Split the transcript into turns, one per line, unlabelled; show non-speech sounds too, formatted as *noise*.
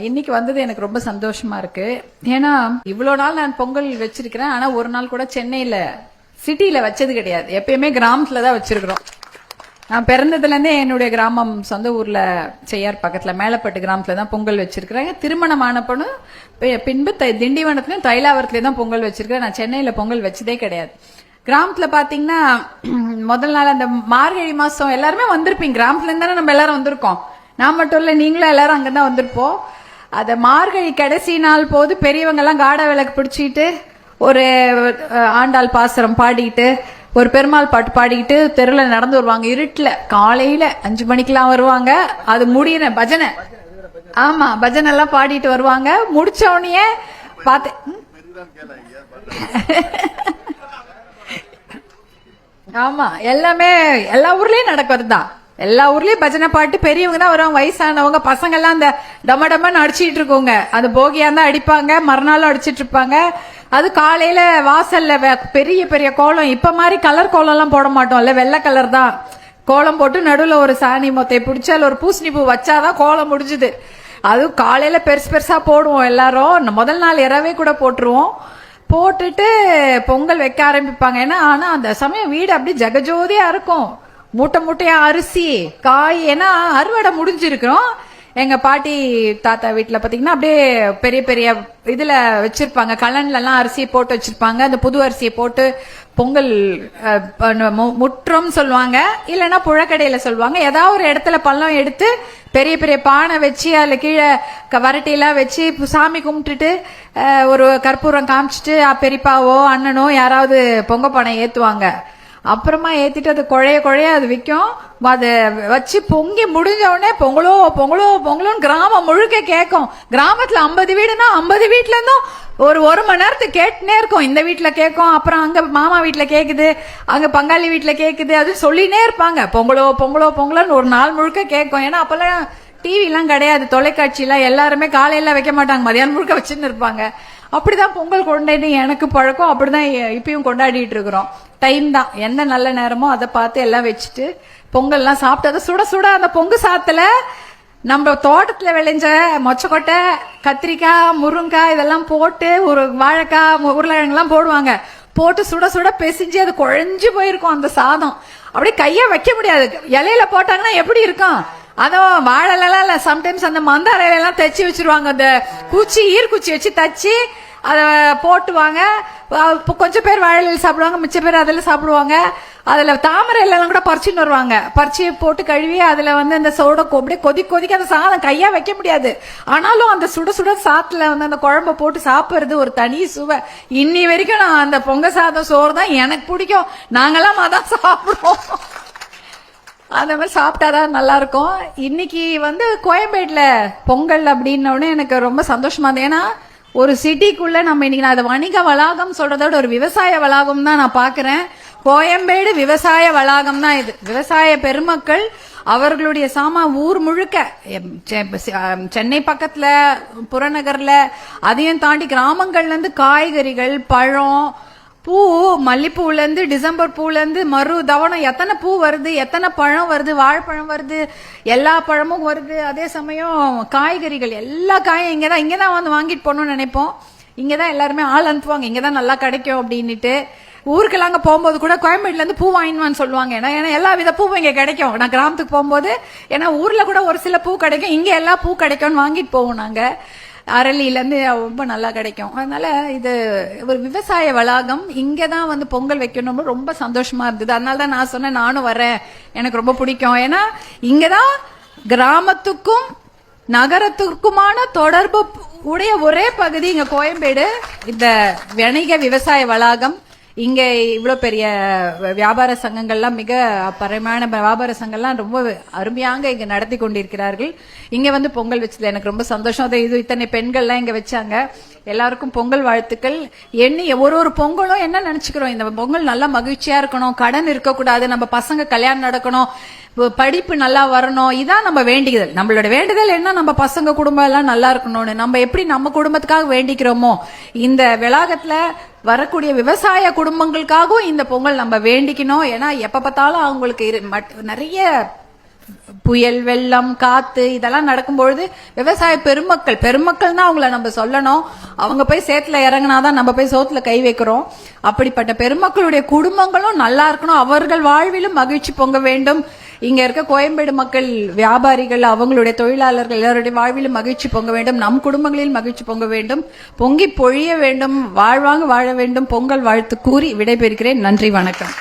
இன்னைக்கு வந்தது எனக்கு ரொம்ப சந்தோஷமா இருக்கு. ஏன்னா இவ்வளவு நாள் நான் பொங்கல் வச்சிருக்கிறேன் ஆனா ஒரு நாள் கூட சென்னையில சிட்டியில வச்சது கிடையாது. எப்பயுமே கிராமத்துல தான் வச்சிருக்கிறோம். நான் பிறந்ததுல இருந்தே என்னுடைய கிராமம் சொந்த ஊர்ல செய்யார் பக்கத்துல மேலப்பட்டு கிராமத்துல தான் பொங்கல் வச்சிருக்கிறேன். திருமணம் ஆனப்பனும் பின்பு தை- திண்டிவனத்துலயும் தைலாவரத்துலேயும் தான் பொங்கல் வச்சிருக்கிறேன். நான் சென்னையில பொங்கல் வச்சதே கிடையாது. கிராமத்துல பாத்தீங்கன்னா *clears throat* முதல் நாள் அந்த மார்கழி மாசம் எல்லாருமே வந்திருப்பீங்க. கிராமத்துலேருந்து தானே நம்ம எல்லாரும் வந்திருக்கோம். நான் மட்டும் இல்லை நீங்களும் எல்லாரும் அங்கே தான் வந்திருப்போம். அதை மார்கழி கடைசி நாள் போது பெரியவங்கெல்லாம் காட விளக்கு பிடிச்சிட்டு ஒரு ஆண்டாள் பாசுரம் பாடிட்டு ஒரு பெருமாள் பாட்டு பாடிக்கிட்டு தெருவில் நடந்து வருவாங்க. இருட்டில் காலையில் அஞ்சு மணிக்கெலாம் வருவாங்க. அது முடியிற பஜனை. ஆமாம் பஜனைலாம் பாடிட்டு வருவாங்க. முடிச்ச பார்த்தேன் பார்த்து எல்லாமே எல்லா ஊர்லேயும் நடக்கிறது தான். எல்லா ஊர்லயும் பஜனை பாட்டு பெரியவங்க தான் வருவாங்க வயசானவங்க பசங்க எல்லாம் அந்த டம டமன்னு அடிச்சிட்டு இருக்கோங்க. அது போகியா தான் அடிப்பாங்க மறுநாளும் அடிச்சிட்டு இருப்பாங்க. அது காலையில வாசல்ல பெரிய பெரிய கோலம் இப்ப மாதிரி கலர் கோலம் எல்லாம் போட மாட்டோம்ல வெள்ளை கலர் தான். கோலம் போட்டு நடுவுல ஒரு சாணி மொத்தை பிடிச்சி ஒரு பூசணி பூ வச்சாதான் கோலம் முடிஞ்சுது. அது காலையில பெருசு பெருசா போடுவோம் எல்லாரும். முதல் நாள் இரவே கூட போட்டுருவோம். போட்டுட்டு பொங்கல் வைக்க ஆரம்பிப்பாங்க. ஏன்னா ஆனா அந்த சமயம் வீடு அப்படியே ஜெகஜோதியா இருக்கும். மூட்டை மூட்டையா அரிசி காய் ஏன்னா அறுவடை முடிஞ்சிருக்கிறோம். எங்க பாட்டி தாத்தா வீட்டுல பாத்தீங்கன்னா அப்படியே பெரிய பெரிய இதுல வச்சிருப்பாங்க. கலன்ல எல்லாம் அரிசி போட்டு வச்சிருப்பாங்க. அந்த புது அரிசியை போட்டு பொங்கல் பண்ண- முற்றம் சொல்லுவாங்க. இல்லைன்னா புழக்கடையில சொல்லுவாங்க. ஏதாவது ஒரு இடத்துல பள்ளம் எடுத்து பெரிய பெரிய பானை வச்சு அதுல கீழே க- வரட்டியெல்லாம் வச்சு சாமி கும்பிட்டுட்டு ஒரு கற்பூரம் காமிச்சிட்டு பெரியப்பாவோ அண்ணனோ யாராவது பொங்க பானை ஏத்துவாங்க. அப்புறமா ஏத்திட்டு அது குழைய குழைய அது விற்கும் அதை வச்சு பொங்கி முடிஞ்ச உடனே பொங்கலோ பொங்கலோ பொங்கலோன்னு கிராமம் முழுக்க கேட்கும் கிராமத்துல ஐம்பது வீடுனா ஐம்பது வீட்ல இருந்தும் ஒரு ஒரு மணி நேரத்துக்கு கேட்டுனே இருக்கும். இந்த வீட்டில் கேட்கும் அப்புறம் அங்க மாமா வீட்டில் கேக்குது அங்க பங்காளி வீட்டில் கேக்குது அது சொல்லினே இருப்பாங்க. பொங்கலோ பொங்கலோ பொங்கலோன்னு ஒரு நாள் முழுக்க கேட்கும் ஏன்னா அப்பெல்லாம் டிவிலாம் கிடையாது தொலைக்காட்சியெலாம் எல்லாருமே காலையில் வைக்க மாட்டாங்க மதியானம் முழுக்க வச்சுன்னு இருப்பாங்க. அப்படிதான் பொங்கல் கொண்டாடி எனக்கு பழக்கம் அப்படிதான் இப்பயும் கொண்டாடிட்டு இருக்கிறோம். டைம் தான். என்ன நல்ல நேரமோ அதை பார்த்து எல்லாம் வச்சுட்டு பொங்கல்லாம் சாப்பிட்டு அதை சுட சுட அந்த பொங்கு சாத்துல நம்ம தோட்டத்துல விளைஞ்ச மொச்சக்கொட்டை கத்திரிக்காய் முருங்காய் இதெல்லாம் போட்டு ஒரு வாழைக்காய் உருளைக்கிழங்குலாம் போடுவாங்க. போட்டு சுட சுட பெசிஞ்சு அது குழஞ்சு போயிருக்கும் அந்த சாதம். அப்படியே கைய வைக்க முடியாது. இலையில போட்டாங்கன்னா எப்படி இருக்கும்? அதுவும் வாழலாம் இல்ல சம்டைம்ஸ் அந்த மந்தார இலையெல்லாம் தைச்சி வச்சிருவாங்க. அந்த குச்சி ஈர்க்குச்சி வச்சு தச்சு அதை போட்டுவாங்க. இப்போ கொஞ்சம் பேர் வாழையில் சாப்பிடுவாங்க மிச்ச பேர் அதில் சாப்பிடுவாங்க. அதில் தாமரை இலையெல்லாம் கூட பறிச்சுன்னு வருவாங்க. பறிச்சு போட்டு கழுவி அதில் வந்து அந்த சோடை கொ- அப்படியே கொதி கொதிக்க அந்த சாதம் கையாக வைக்க முடியாது. ஆனாலும் அந்த சுட சுட சாத்தில் வந்து அந்த குழம்ப போட்டு சாப்பிட்றது ஒரு தனி சுவை. இன்னி வரைக்கும் நான் அந்த பொங்க சாதம் சோறு தான் எனக்கு பிடிக்கும். நாங்களாம் அதான் சாப்பிடுவோம். அந்த மாதிரி சாப்பிட்டாதான் நல்லா இருக்கும் இன்னைக்கு வந்து கோயம்பேட்டில் பொங்கல் அப்படின்னோடனே எனக்கு ரொம்ப சந்தோஷமா இருந்தது. ஏன்னா ஒரு சிட்டிக்குள்ள நம்ம இன்னைக்கு நான் அதை வணிக வளாகம் சொல்றத விட ஒரு விவசாய வளாகம் தான் நான் பாக்குறேன் கோயம்பேடு விவசாய வளாகம் தான் இது. விவசாய பெருமக்கள் அவர்களுடைய சாமா ஊர் முழுக்க செ- சென்னை பக்கத்துல புறநகர்ல அதையும் தாண்டி கிராமங்கள்ல இருந்து காய்கறிகள் பழம் பூ மல்லிப்பூலேருந்து டிசம்பர் பூலேருந்து மறு தவணம் எத்தனை பூ வருது எத்தனை பழம் வருது வாழைப்பழம் வருது எல்லா பழமும் வருது. அதே சமயம் காய்கறிகள் எல்லா காயும் இங்கே தான் இங்கே தான் வந்து வாங்கிட்டு போகணும்னு நினைப்போம். இங்கே தான் எல்லாருமே ஆள் அனுப்புவாங்க இங்கே தான் நல்லா கிடைக்கும் அப்படின்னுட்டு. ஊருக்கெல்லாம் அங்கே போகும்போது கூட கோயம்பேட்டிலேருந்து பூ வாங்கினுவான்னு சொல்லுவாங்க. ஏன்னா ஏன்னா எல்லா வித பூவும் இங்கே கிடைக்கும். நான் கிராமத்துக்கு போகும்போது ஏன்னா ஊரில் கூட ஒரு சில பூ கிடைக்கும் இங்கே எல்லா பூ கிடைக்கும்னு வாங்கிட்டு போவோம் நாங்கள் அரளியிலேருந்து ரொம்ப நல்லா கிடைக்கும். அதனால இது ஒரு விவசாய வளாகம். இங்கே தான் வந்து பொங்கல் வைக்கணும்னு ரொம்ப சந்தோஷமா இருந்தது. அதனால தான் நான் சொன்னேன் நானும் வரேன். எனக்கு ரொம்ப பிடிக்கும். ஏன்னா இங்கே தான் கிராமத்துக்கும் நகரத்துக்குமான தொடர்பு உடைய ஒரே பகுதி இங்க கோயம்பேடு. இந்த வணிக விவசாய வளாகம். இங்க இவ்வளவு பெரிய வியாபார சங்கங்கள்லாம் மிக பரமான வியாபார சங்கம்லாம் ரொம்ப அருமையாக இங்க நடத்தி கொண்டிருக்கிறார்கள். இங்க வந்து பொங்கல் வச்சது எனக்கு ரொம்ப சந்தோஷம். அது இது இத்தனை பெண்கள்லாம் இங்க வச்சாங்க. எல்லாருக்கும் பொங்கல் வாழ்த்துக்கள். எண்ணி ஒரு ஒரு பொங்கலும் என்ன நினைச்சுக்கிறோம்? இந்த பொங்கல் நல்லா மகிழ்ச்சியா இருக்கணும். கடன் இருக்கக்கூடாது. நம்ம பசங்க கல்யாணம் நடக்கணும். படிப்பு நல்லா வரணும். இதான் நம்ம வேண்டியதல் நம்மளோட வேண்டுதல் என்ன? நம்ம பசங்க குடும்பம் எல்லாம் நல்லா இருக்கணும்னு. நம்ம எப்படி நம்ம குடும்பத்துக்காக வேண்டிக்கிறோமோ? இந்த விளாகத்துல வரக்கூடிய விவசாய குடும்பங்களுக்காகவும் இந்த பொங்கல் நம்ம வேண்டிக்கணும். ஏன்னா எப்ப பார்த்தாலும் அவங்களுக்கு இரு- மட்- நிறைய புயல் வெள்ளம் காத்து இதெல்லாம் நடக்கும்பொழுது விவசாய பெருமக்கள் பெருமக்கள் தான் அவங்கள நம்ம சொல்லணும். அவங்க போய் சேத்துல இறங்குனாதான் நம்ம போய் சோத்துல கை வைக்கிறோம். அப்படிப்பட்ட பெருமக்களுடைய குடும்பங்களும் நல்லா இருக்கணும். அவர்கள் வாழ்விலும் மகிழ்ச்சி பொங்க வேண்டும். இங்க இருக்க கோயம்பேடு மக்கள் வியாபாரிகள் அவங்களுடைய தொழிலாளர்கள் எல்லாருடைய வாழ்விலும் மகிழ்ச்சி பொங்க வேண்டும். நம் குடும்பங்களில் மகிழ்ச்சி பொங்க வேண்டும். பொங்கி பொழிய வேண்டும். வாழ்வாங்க வாழ வேண்டும். பொங்கல் வாழ்த்து கூறி விடைபெறுகிறேன். நன்றி வணக்கம்.